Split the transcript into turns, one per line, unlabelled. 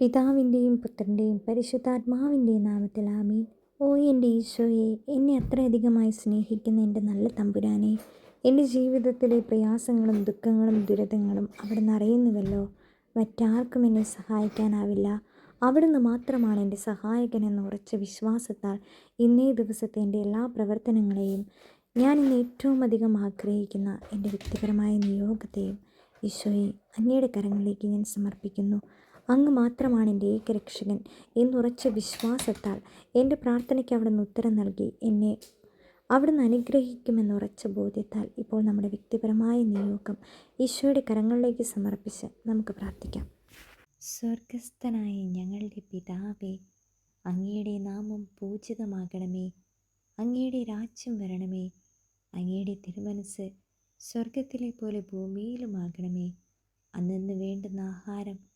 പിതാവിന്റെയും പുത്രന്റെയും പരിശുദ്ധാത്മാവിന്റെയും നാമത്തിൽ ആമീൻ. ഓ എന്റെ ഈശോയെ എന്നെ അത്രയധികമായി സ്നേഹിക്കുന്ന എന്റെ നല്ല തമ്പുരാനെ എന്റെ ജീവിതത്തിലെ പ്രയാസങ്ങളും ദുഃഖങ്ങളും ദുരിതങ്ങളും അവിടുന്ന് അറിയുന്നുവല്ലോ. മറ്റാർക്കും എന്നെ സഹായിക്കാനാവില്ല. അവിടുന്ന് മാത്രമാണ് എന്റെ സഹായകൻ എന്ന ഉറച്ച വിശ്വാസത്താൽ ഇന്നേ ദിവസത്തെ എന്റെ എല്ലാ പ്രവർത്തനങ്ങളെയും ഞാൻ ഇന്ന് ഏറ്റവും അധികം ആഗ്രഹിക്കുന്ന എന്റെ വ്യക്തിപരമായ നിയോഗത്തെയും ഈശോയെ അങ്ങയുടെ കരങ്ങളിലേക്ക് ഞാൻ സമർപ്പിക്കുന്നു. അങ്ങ് മാത്രമാണ് എന്റെ ഏകരക്ഷകൻ എന്നുറച്ച വിശ്വാസത്താൽ എന്റെ പ്രാർത്ഥനയ്ക്ക് അവിടുന്ന് ഉത്തരം നൽകി. എന്നെ അവിടുന്ന് അനുഗ്രഹിക്കുമെന്നുറച്ച ബോധ്യത്താൽ ഇപ്പോൾ നമ്മുടെ വ്യക്തിപരമായ നിയോഗം ഈശോയുടെ കരങ്ങളിലേക്ക് സമർപ്പിച്ച് നമുക്ക് പ്രാർത്ഥിക്കാം. സ്വർഗസ്ഥനായ ഞങ്ങളുടെ പിതാവേ അങ്ങയുടെ നാമം പൂജിതമാകണമേ. അങ്ങയുടെ രാജ്യം വരണമേ. അങ്ങയുടെ തിരുമനസ് സ്വർഗത്തിലെ പോലെ ഭൂമിയിലുമാകണമേ. അന്നു വേണ്ടുന്ന ആഹാരം